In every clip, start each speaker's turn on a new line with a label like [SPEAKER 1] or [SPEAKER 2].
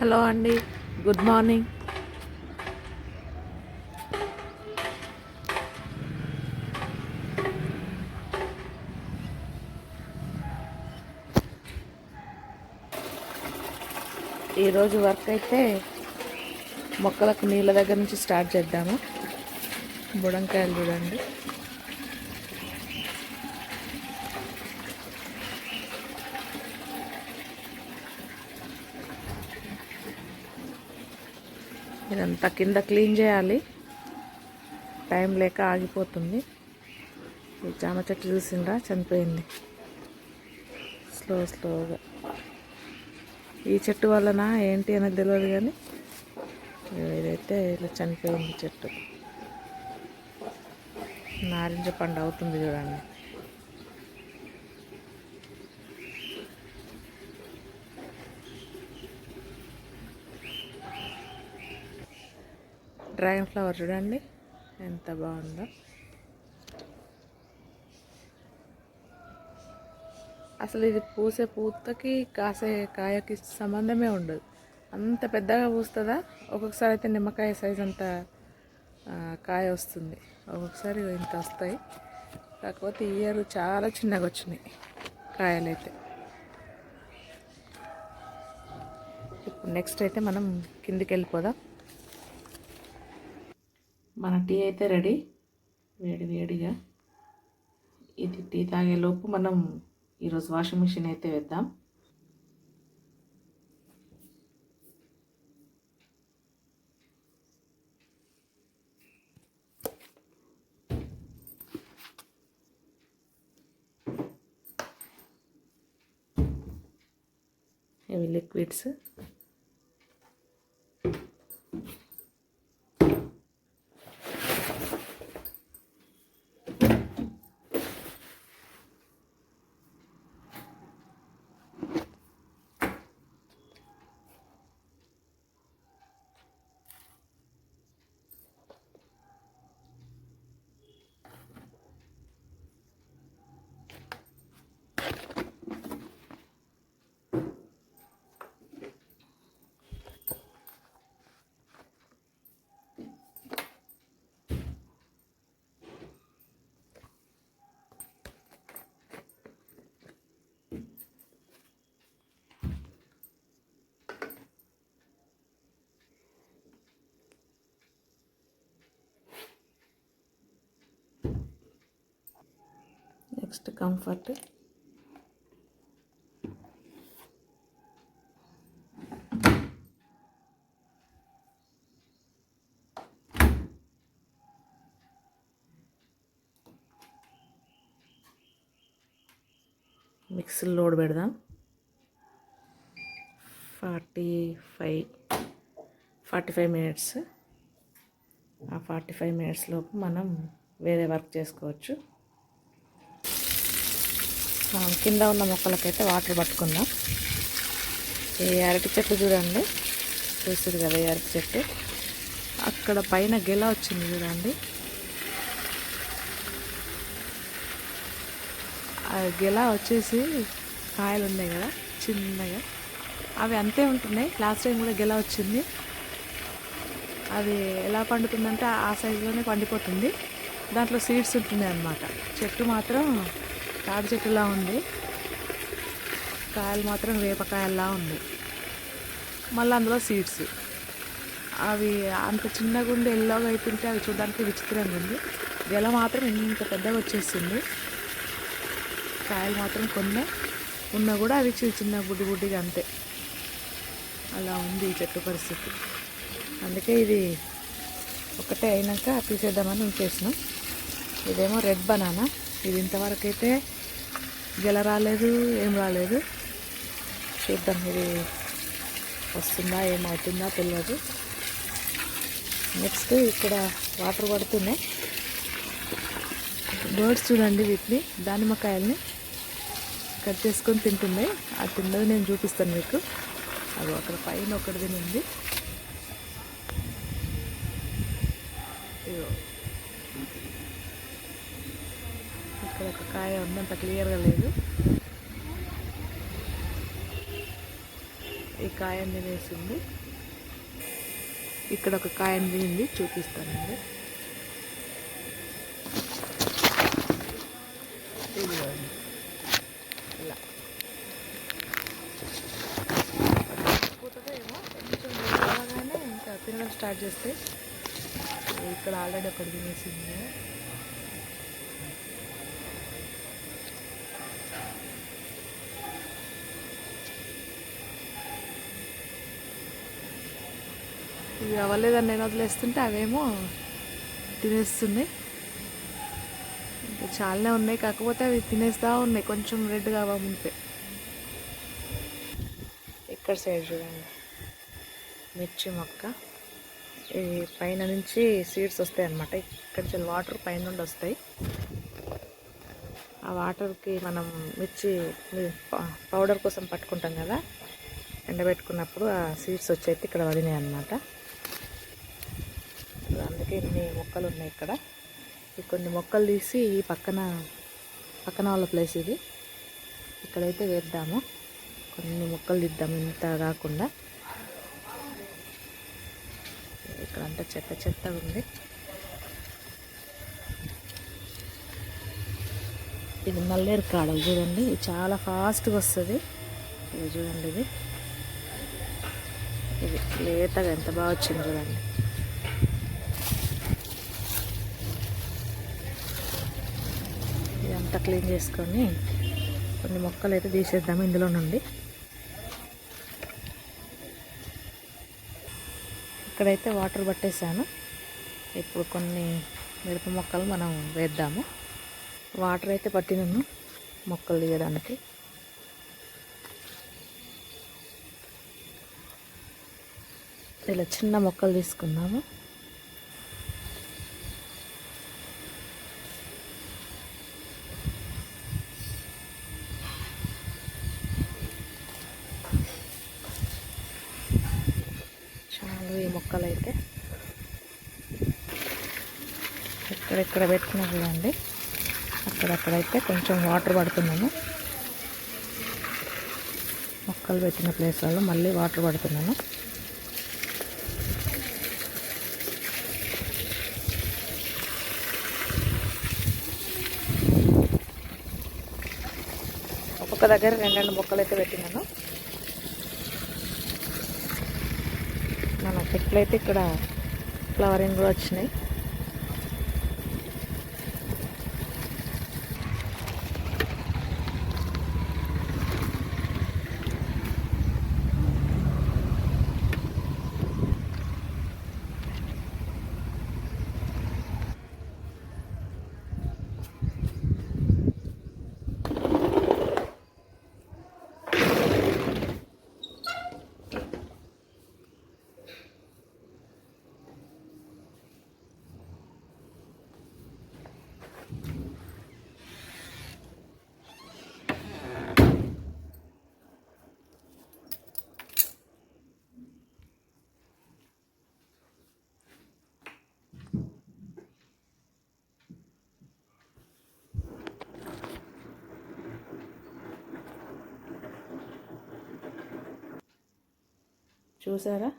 [SPEAKER 1] Hello అండి good morning. ఈరోజు work అయితే మొక్కలకు నీళ్ళ దగ్గర నుంచి స్టార్ట్ చేద్దాము. బుడంకాయలు చూడండి. ఇదంతా కింద క్లీన్ చేయాలి. టైం లేక ఆగిపోతుంది. ఈ జామ చెట్టు చూసిండ్రా? చనిపోయింది. స్లో స్లోగా. ఈ చెట్టు వలన ఏంటి అనేది తెలియదు కానీ ఇదైతే ఇలా చనిపోయింది చెట్టు. నారింజ పండు అవుతుంది చూడండి. డ్రాగన్ ఫ్లవర్ చూడండి. ఎంత బాగుందో. అసలు ఇది పూసే పూతకి కాసే కాయకి సంబంధమే ఉండదు. అంత పెద్దగా పూస్తుందా? ఒక్కొక్కసారి అయితే నిమ్మకాయ సైజ్ అంత కాయ వస్తుంది. ఒక్కొక్కసారి ఇంత వస్తాయి. కాకపోతే ఇయర్ చాలా చిన్నగా వచ్చినాయి కాయలు అయితే. ఇప్పుడు నెక్స్ట్ అయితే మనం కిందికి వెళ్ళిపోదాం. మన టీ అయితే రెడీ. వేడి వేడిగా. ఇది టీ తాగేలోపు మనం ఈరోజు వాషింగ్ మిషన్ అయితే వేద్దాం. ఇవి liquids next Comfort. Mixie load పెడదాం. Forty five forty five minutes. ఆ ఫార్టీ ఫైవ్ మినిట్స్ లోపు మనం వేరే వర్క్ చేసుకోవచ్చు. కింద ఉన్న మొక్కలకైతే వాటర్ పట్టుకుందాం. ఈ అరటి చెట్టు చూడండి. చూస్తుంది కదా ఈ అరటి చెట్టు. అక్కడ పైన గెల వచ్చింది చూడండి. ఆ గెల వచ్చేసి కాయలు ఉన్నాయి కదా చిన్నగా. అవి అంతే ఉంటున్నాయి. లాస్ట్ టైం కూడా గెల వచ్చింది. అది ఎలా పండుతుందంటే ఆ సైజులోనే పండిపోతుంది. దాంట్లో సీడ్స్ ఉంటున్నాయి అన్నమాట. చెట్టు మాత్రం తాటి చెట్టులా ఉంది. కాయలు మాత్రం వేపకాయల్లా ఉంది. మళ్ళీ అందులో సీడ్స్. అవి అంత చిన్నగా ఉండి ఎల్లోగా అయిపోతే అవి చూడడానికి విచిత్రంగా ఉంది. గెల మాత్రం ఇంత పెద్దగా వచ్చేసింది. కాయలు మాత్రం కొన్ని ఉన్నా కూడా అవి చిన్న చిన్న బుడ్డి బుడ్డిగా అంతే. అలా ఉంది ఈ చెట్టు పరిస్థితి. అందుకే ఇది ఒకటే అయినాక తీసేద్దామని ఉంచేసినాం. ఇదేమో రెడ్ బనానా. ఇది ఇంతవరకు అయితే గెల రాలేదు ఏం రాలేదు. చూద్దాం ఇది వస్తుందా ఏమవుతుందా తెలియదు నెక్స్ట్ ఇక్కడ వాటర్ పడుతున్నాయి బర్డ్స్ చూడండి వీటిని దానిమ్మకాయల్ని కట్ చేసుకొని తింటున్నాయి. ఆ తిన్నది నేను చూపిస్తాను మీకు. అది అక్కడ పైన ఒకటి తినింది. ఇక్కడ ఒక కాయ ఉంది అంత క్లియర్గా లేదు. ఈ కాయని తినేసింది ఇక్కడ ఒక కాయని తినింది చూపిస్తానండి ఇలా. ఏమో కొంచెం ఇంకా తినడం స్టార్ట్ చేస్తే. ఇక్కడ ఆల్రెడీ ఒకటి తినేసింది. ఇవి అవ్వలేదని నేను వదిలేస్తుంటే అవేమో తినేస్తున్నాయి ఇంకా చాలానే ఉన్నాయి కాకపోతే అవి తినేస్తా ఉన్నాయి. కొంచెం రెడ్గా ఉంటే ఇక్కడ సైడ్ చూడండి. మిర్చి మొక్క. ఈ పైన నుంచి సీడ్స్ వస్తాయి అన్నమాట. ఇక్కడ నుంచి వాటర్ పైన నుండి వస్తాయి. ఆ వాటర్కి మనం మిర్చి పౌడర్ కోసం పట్టుకుంటాం కదా. ఎండబెట్టుకున్నప్పుడు ఆ సీడ్స్ వచ్చేది ఇక్కడ వదినాయి అన్నమాట అందుకే ఇన్ని మొక్కలు ఉన్నాయి ఇక్కడ. కొన్ని మొక్కలు తీసి ఈ పక్కన పక్కన వాళ్ళ ప్లేస్ ఇది. ఇక్కడైతే వేద్దాము. కొన్ని మొక్కలు దిద్దాము ఇంత కాకుండా. ఇక్కడంతా చెత్త చెత్త ఉంది. ఇది నల్లేరు కాడలు చూడండి. ఇది చాలా ఫాస్ట్గా వస్తుంది. ఇది చూడండి ఇది. ఇది లేతగా ఎంత బాగా వచ్చింది చూడండి. అంతా క్లీన్ చేసుకొని కొన్ని మొక్కలు అయితే తీసేద్దాము ఇందులో నుండి. ఇక్కడైతే వాటర్ పట్టేసాను ఇప్పుడు కొన్ని మిరప మొక్కలు మనం వేద్దాము. వాటర్ అయితే పట్టినాను మొక్కలు తీయడానికి. ఇలా చిన్న మొక్కలు తీసుకుందాము చాలు ఈ మొక్కలు అయితే ఎక్కడెక్కడ పెట్టినా చూడండి అక్కడక్కడైతే కొంచెం వాటర్ పడుతున్నాను మొక్కలు పెట్టిన ప్లేస్లలో మళ్ళీ వాటర్ పడుతున్నాను ఒక్కొక్క దగ్గర రెండు రెండు మొక్కలు అయితే పెట్టినాను. మన చెట్లు అయితే ఇక్కడ ఫ్లవరింగ్ కూడా వచ్చినాయి. చూసారా?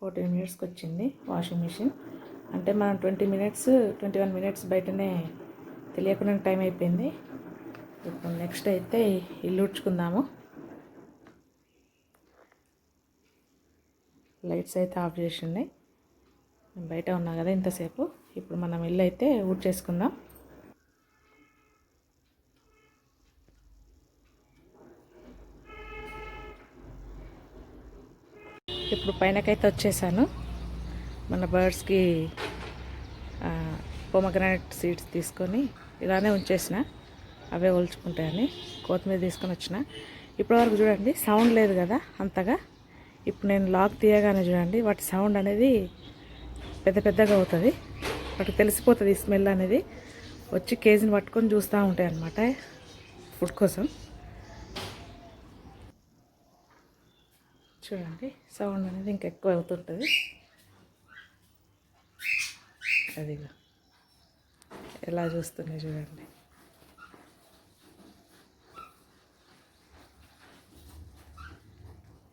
[SPEAKER 1] ఫోర్టీన్ మినిట్స్కి వచ్చింది వాషింగ్ మిషన్. అంటే మనం twenty minutes twenty one minutes బయటనే తెలియకుండా టైం అయిపోయింది. ఇప్పుడు నెక్స్ట్ అయితే ఇల్లు ఉడ్చుకుందాము. లైట్స్ అయితే ఆఫ్ చేసిండే నేను బయట ఉన్నా కదా ఇంతసేపు. ఇప్పుడు మనం ఇల్లు అయితే ఊడ్చేసుకుందాం. ఇప్పుడు పైనకైతే వచ్చేసాను. మన బర్డ్స్కి పొమగ్రానైట్ సీడ్స్ తీసుకొని ఇలానే ఉంచేసిన. అవే ఒలుచుకుంటాయని కొత్తిమీర తీసుకొని వచ్చిన. ఇప్పటివరకు చూడండి సౌండ్ లేదు కదా అంతగా. ఇప్పుడు నేను లాక్ తీయగానే చూడండి వాటి సౌండ్ అనేది పెద్ద పెద్దగా అవుతుంది. వాటికి తెలిసిపోతుంది స్మెల్ అనేది. వచ్చి కేజీని పట్టుకొని చూస్తూ ఉంటాయి అన్నమాట ఫుడ్ కోసం. చూడండి సౌండ్ అనేది ఇంకా ఎక్కువ అవుతుంటుంది. అదిగా ఎలా చూస్తున్నాయి చూడండి.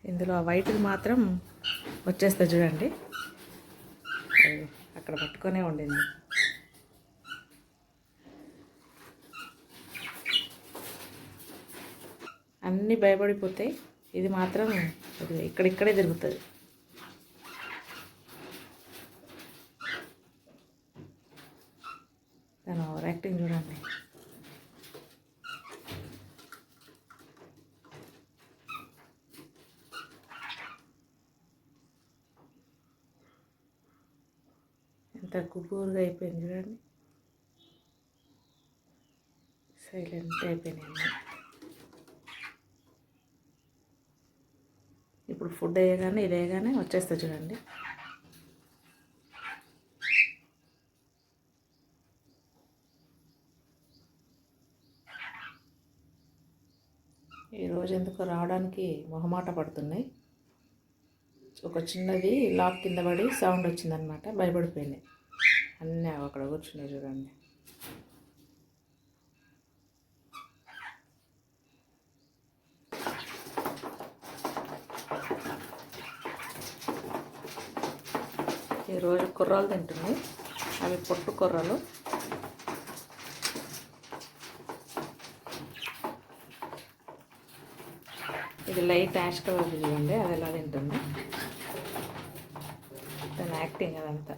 [SPEAKER 1] ఇందులో ఆ మాత్రం వచ్చేస్తా చూడండి. అది అక్కడ పట్టుకొనే ఉండింది. అన్నీ భయపడిపోతాయి. ఇది మాత్రం ఇక్కడిక్కడే తిరుగుతుంది తను ఓవర్ యాక్టింగ్ చూడండి. ఎంత గుబూరుగా అయిపోయింది చూడండి. సైలెంట్ అయిపోయినాయి అన్నీ. ఇప్పుడు ఫుడ్ వేయగానే ఇది వేయగానే వచ్చేస్తా చూడండి. ఈరోజు ఎందుకు రావడానికి మొహమాట పడుతున్నాయి. ఒక చిన్నది లాక్ కింద పడి సౌండ్ వచ్చిందనమాట భయపడిపోయినాయి. అన్నీ అక్కడ కూర్చున్నాయి చూడండి. ఈరోజు కుర్రాలు తింటుంది. అవి పొట్టు కుర్రలు. ఇది లైట్ యాష్ కలర్ చూడండి అది ఎలా తింటుంది. తన యాక్టింగ్ అదంతా.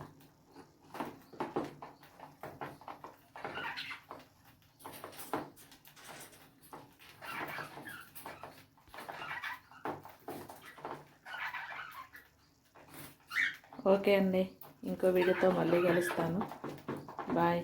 [SPEAKER 1] ఓకే అండి. ఇంకో వీడియోతో మళ్ళీ కలుస్తాను. బాయ్.